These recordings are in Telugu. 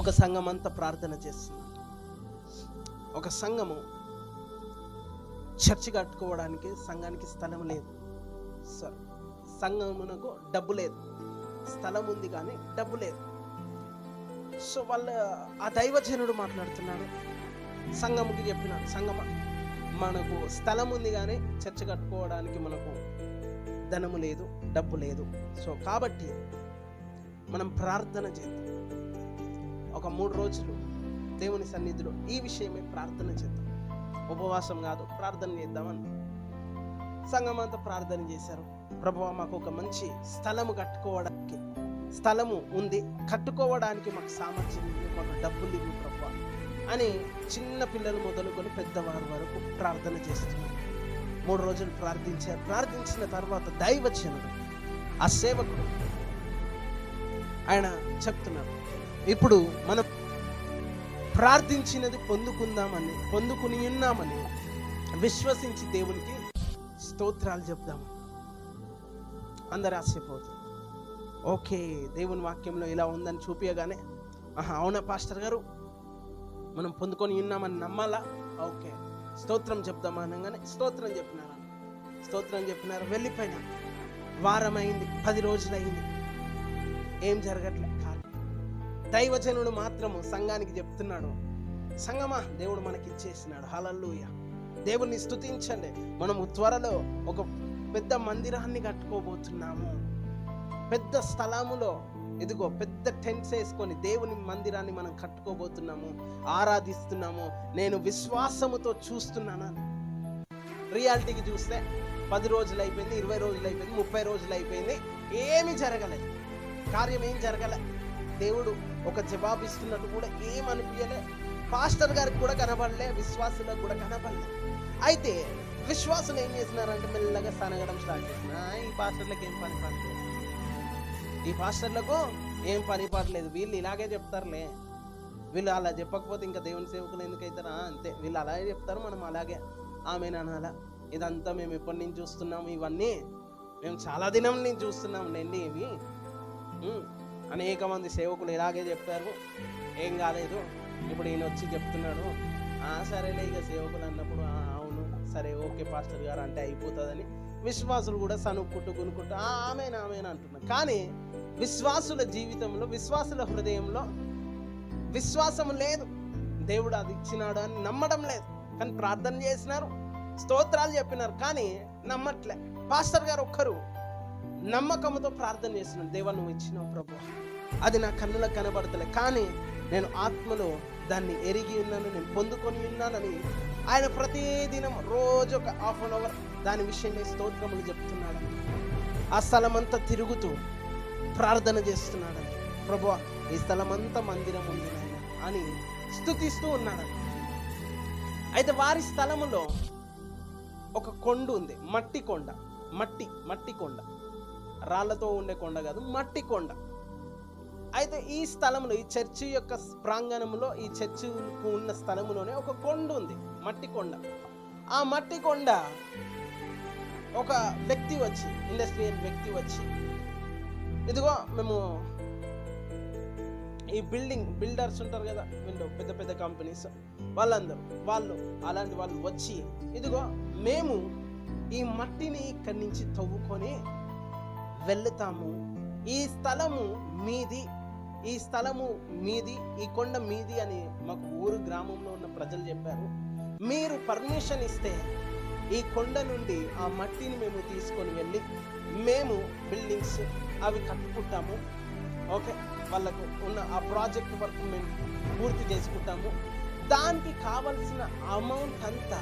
ఒక సంఘం అంతా ప్రార్థన చేస్తుంది. ఒక సంఘము చర్చి కట్టుకోవడానికి సంఘానికి స్థలం లేదు. సారీ సంఘమునకు డబ్బు లేదు. స్థలం ఉంది కానీ డబ్బు లేదు. సో వాళ్ళ ఆ దైవజనుడు మాట్లాడుతున్నాడు. సంఘముకి చెప్పిన సంగమ మనకు స్థలం ఉంది కానీ చర్చ కట్టుకోవడానికి మనకు ధనము లేదు డబ్బు లేదు. సో కాబట్టి మనం ప్రార్థన చేద్దాం. ఒక మూడు రోజులు దేవుని సన్నిధిలో ఈ విషయమే ప్రార్థన చేద్దాం. ఉపవాసం కాదు ప్రార్థన చేద్దామని. సంఘం అంతా ప్రార్థన చేశారు. ప్రభు మాకు ఒక మంచి స్థలము కట్టుకోవడానికి స్థలము ఉంది. కట్టుకోవడానికి మాకు సామర్థ్యం ఉంది మాకు డబ్బులు ఇవ్వు ప్రభు అని చిన్న పిల్లలు మొదలుకొని పెద్దవారి వరకు ప్రార్థన చేస్తున్నారు. మూడు రోజులు ప్రార్థించారు ప్రార్థించిన తర్వాత దైవచనుడు ఆ సేవకుడు ఆయన చెప్తున్నారు. ఇప్పుడు మనం ప్రార్థించినది పొందుకుందామని పొందుకుని ఉన్నామని విశ్వసించి దేవునికి స్తోత్రాలు చెప్దాము. అందరు ఆశ్చర్యపోతుంది ఓకే దేవుని వాక్యంలో ఇలా ఉందని చూపించగానే ఆహా అవునా పాస్టర్ గారు? మనం పొందుకొని ఉన్నామని నమ్మాలా? ఓకే స్తోత్రం చెప్దామా అనగానే స్తోత్రం చెప్పినారా? స్తోత్రం చెప్పినారు వెళ్ళిపోయినా. వారం అయింది పది రోజులు అయింది ఏం జరగట్లేదు దైవజనుడు మాత్రము సంఘానికి చెప్తున్నాడు. సంగమా దేవుడు మనకి ఇచ్చేసినాడు హలల్లుయ. దేవుణ్ణి స్తుతించండి. మనము త్వరలో ఒక పెద్ద మందిరాన్ని కట్టుకోబోతున్నాము. పెద్ద స్థలములో ఇదిగో పెద్ద టెంట్స్ వేసుకొని దేవుని మందిరాన్ని మనం కట్టుకోబోతున్నాము. ఆరాధిస్తున్నాము. నేను విశ్వాసముతో చూస్తున్నాను. రియాలిటీకి చూస్తే పది రోజులు అయిపోయింది ఇరవై రోజులు అయిపోయింది ముప్పై రోజులు అయిపోయింది ఏమీ జరగలేదు. కార్యం ఏం జరగలే. దేవుడు ఒక జవాబు ఇస్తున్నట్టు కూడా ఏమనిపించలే పాస్టర్ గారికి కూడా కనబడలే విశ్వాసులకు కూడా కనబడలే. అయితే విశ్వాసులు ఏం చేసినారంటే మెల్లగా సనగడం స్టార్ట్ చేసిన ఈ పాస్టర్లకు ఏం పని పడలేదు. ఈ పాస్టర్లకు ఏం పని పడలేదు. వీళ్ళు ఇలాగే చెప్తారులే. వీళ్ళు అలా చెప్పకపోతే ఇంకా దేవుని సేవకులు ఎందుకైతారా అంతే. వీళ్ళు అలాగే చెప్తారు మనం అలాగే ఆమె అనాలా. ఇదంతా మేము ఎప్పటి నుంచి చూస్తున్నాము? ఇవన్నీ మేము చాలా దినం నుంచి చూస్తున్నాం లేండి ఇవి. అనేక మంది సేవకులు ఇలాగే చెప్పారు. ఏం కాలేదు. ఇప్పుడు ఈయన వచ్చి చెప్తున్నాడు. "ఆ, సరేలే ఇక సేవకులు అన్నప్పుడు అవును సరే ఓకే పాస్టర్ గారు అంటే అయిపోతుందని విశ్వాసులు కూడా సనుక్కుంటూ కొనుక్కుంటూ "ఆ, ఆమెన్ అంటున్నారు. కానీ విశ్వాసుల జీవితంలో విశ్వాసుల హృదయంలో విశ్వాసం లేదు. దేవుడు అది ఇచ్చినాడు అని నమ్మడం లేదు. కానీ ప్రార్థన చేసినారు. స్తోత్రాలు చెప్పినారు. కానీ నమ్మట్లే. పాస్టర్ గారు ఒక్కరు నమ్మకంతో ప్రార్థన చేస్తున్నాను. దేవ నువ్వు ఇచ్చినావు ప్రభు. అది నా కన్నులకు కనబడతలే. కానీ నేను ఆత్మలో దాన్ని ఎరిగి ఉన్నాను నేను పొందుకొని ఉన్నానని ఆయన ప్రతిదినం రోజు ఒక హాఫ్ అన్ అవర్ దాని విషయంలో స్తోత్రములు చెప్తున్నాడు. ఆ స్థలమంతా తిరుగుతూ ప్రార్థన చేస్తున్నాడు. ప్రభు ఈ స్థలమంతా మందిరం ఉంది నాయన అని స్థుతిస్తూ ఉన్నాడు. అయితే వారి స్థలములో ఒక కొండ ఉంది. మట్టి కొండ. మట్టి మట్టి కొండ. రాళ్ళతో ఉండే కొండ కాదు మట్టి కొండ. అయితే ఈ స్థలంలో ఈ చర్చి యొక్క ప్రాంగణంలో ఈ చర్చికు ఉన్న స్థలములోనే ఒక కొండ ఉంది మట్టి కొండ. ఆ మట్టి కొండ ఒక వ్యక్తి వచ్చి ఇండస్ట్రియల్ వ్యక్తి వచ్చి ఇదిగో మేము ఈ బిల్డింగ్ బిల్డర్స్ ఉంటారు కదా వీళ్ళు పెద్ద పెద్ద కంపెనీస్ వాళ్ళందరూ వాళ్ళు అలాంటి వాళ్ళు వచ్చి ఇదిగో మేము ఈ మట్టిని ఇక్కడి నుంచి తవ్వుకొని వెళ్తాము. ఈ స్థలము మీది ఈ స్థలము మీది ఈ కొండ మీది అని మాకు ఊరు గ్రామంలో ఉన్న ప్రజలు చెప్పారు. మీరు పర్మిషన్ ఇస్తే ఈ కొండ నుండి ఆ మట్టిని మేము తీసుకొని వెళ్ళి మేము బిల్డింగ్స్ అవి కట్టుకుంటాము. ఓకే? వాళ్ళకు ఉన్న ఆ ప్రాజెక్ట్ వర్క్ మేము పూర్తి చేసుకుంటాము. దానికి కావలసిన అమౌంట్ అంతా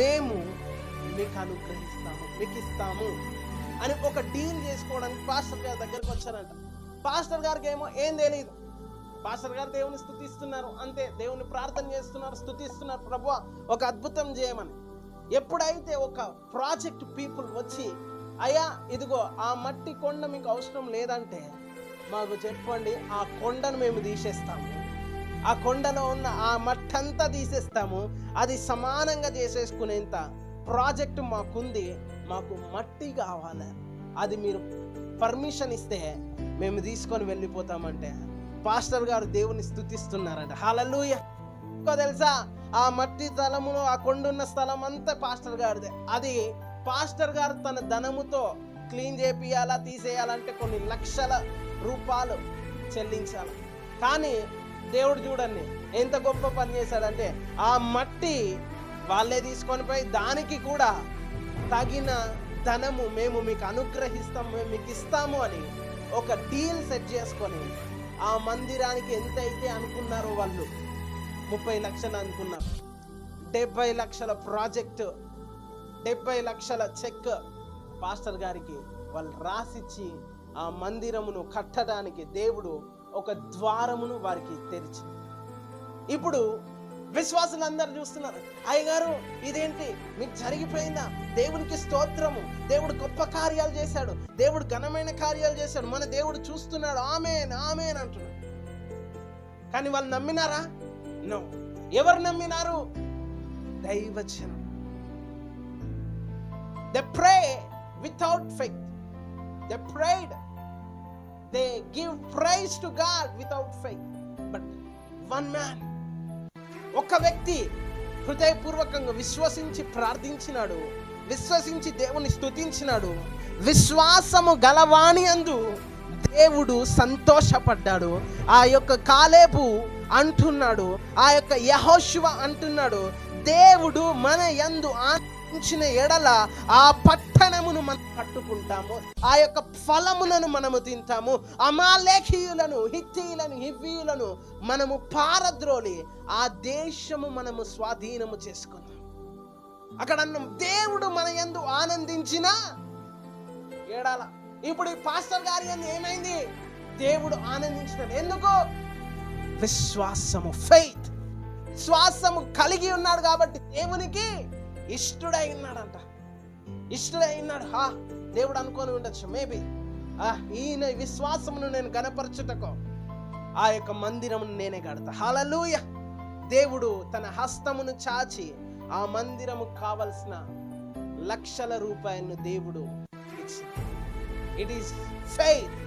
మేము మీకు అనుగ్రహిస్తాము మీకు ఇస్తాము. అని ఒక డీల్ చేసుకోవడానికి పాస్టర్ గారి దగ్గరికి వచ్చారంట. పాస్టర్ గారికి ఏమో ఏం తెలియదు పాస్టర్ గారు దేవుని స్థుతిస్తున్నారు. అంతే దేవుని ప్రార్థన చేస్తున్నారు స్థుతిస్తున్నారు ప్రభు ఒక అద్భుతం చేయమని. ఎప్పుడైతే ఒక ప్రాజెక్ట్ పీపుల్ వచ్చి అయ్యా ఇదిగో ఆ మట్టి కొండ మీకు అవసరం లేదంటే మాకు చెప్పండి ఆ కొండను మేము తీసేస్తాము. ఆ కొండలో ఉన్న ఆ మట్టంతా తీసేస్తాము. అది సమానంగా చేసేసుకునేంత ప్రాజెక్ట్ మాకుంది మాకు మట్టి కావాలి. అది మీరు పర్మిషన్ ఇస్తే మేము తీసుకొని వెళ్ళిపోతామంటే. పాస్టర్ గారు దేవుని స్తుతిస్తున్నారంట హలలుయ ఇంకో తెలుసా? ఆ మట్టి స్థలమును ఆ కొండున్న స్థలం అంతా పాస్టర్ గారిదే. అది పాస్టర్ గారు తన ధనముతో క్లీన్ చేపియాలా తీసేయాలంటే కొన్ని లక్షల రూపాయలు చెల్లించాలి. కానీ దేవుడు చూడండి ఎంత గొప్ప పని చేశాడంటే ఆ మట్టి వాళ్ళే తీసుకొని పోయి దానికి కూడా తగిన ధనము మేము మీకు అనుగ్రహిస్తాము మేము మీకు ఇస్తాము అని ఒక డీల్ సెట్ చేసుకొని ఆ మందిరానికి ఎంత అయితే అనుకున్నారో వాళ్ళు ముప్పై లక్షలు అనుకున్నారు. డెబ్బై లక్షల ప్రాజెక్టు డెబ్బై లక్షల చెక్ పాస్టర్ గారికి వాళ్ళు రాసిచ్చి ఆ మందిరమును కట్టడానికి దేవుడు ఒక ద్వారమును వారికి తెరిచి ఇప్పుడు విశ్వాసులు అందరు చూస్తున్నారు. అయ్యగారు ఇదేంటి? మీకు జరిగిపోయిందా? దేవునికి స్తోత్రము. దేవుడు గొప్ప కార్యాలు చేశాడు. దేవుడు ఘనమైన కార్యాలు చేశాడు. మన దేవుడు చూస్తున్నాడు. ఆమెన్ ఆమెన్ అంటున్నాడు. కానీ వాళ్ళు నమ్మినారా? నో. ఎవరు నమ్మినారు? దైవచనం. The pray without faith the pride they give praise to God without faith but one man ఒక వ్యక్తి హృదయపూర్వకంగా విశ్వసించి ప్రార్థించినాడు విశ్వసించి దేవుని స్తుతించినాడు విశ్వాసము గలవాణి అందు దేవుడు సంతోషపడ్డాడు. ఆ యొక్క కాలేపు అంటున్నాడు ఆ యొక్క యహోశివ అంటున్నాడు దేవుడు మన యందు ఉంచిన ఎడల ఆ పట్టణమును మనం కట్టుకుంటాము. ఆ యొక్క ఫలములను మనము తింటాము. అమాలేఖీయులను హిత్తీయులను హివ్వీయులను మనము పారద్రోలి ఆ దేశము మనము స్వాధీనము చేసుకుందాం. అక్కడ అన్నం దేవుడు మన ఎందు ఆనందించిన ఏడాల ఇప్పుడు ఈ పాస్టర్ గారి ఏమైంది? దేవుడు ఆనందించినాడు ఎందుకు? విశ్వాసము ఫెయిత్ శ్వాసము కలిగి ఉన్నాడు కాబట్టి దేవునికి ఇష్టడై ఉన్నాడంట ఇష్టడై ఉన్నాడు హా దేవుడు అనుకొని ఉండొచ్చు. మేబీ ఈయన విశ్వాసమును నేను గనపరచుటకు. ఆ యొక్క మందిరమును నేనే కడతా. హలలుయ దేవుడు తన హస్తమును చాచి ఆ మందిరము కావలసిన లక్షల రూపాయలను దేవుడు ఇట్ ఈస్ ఫెయిత్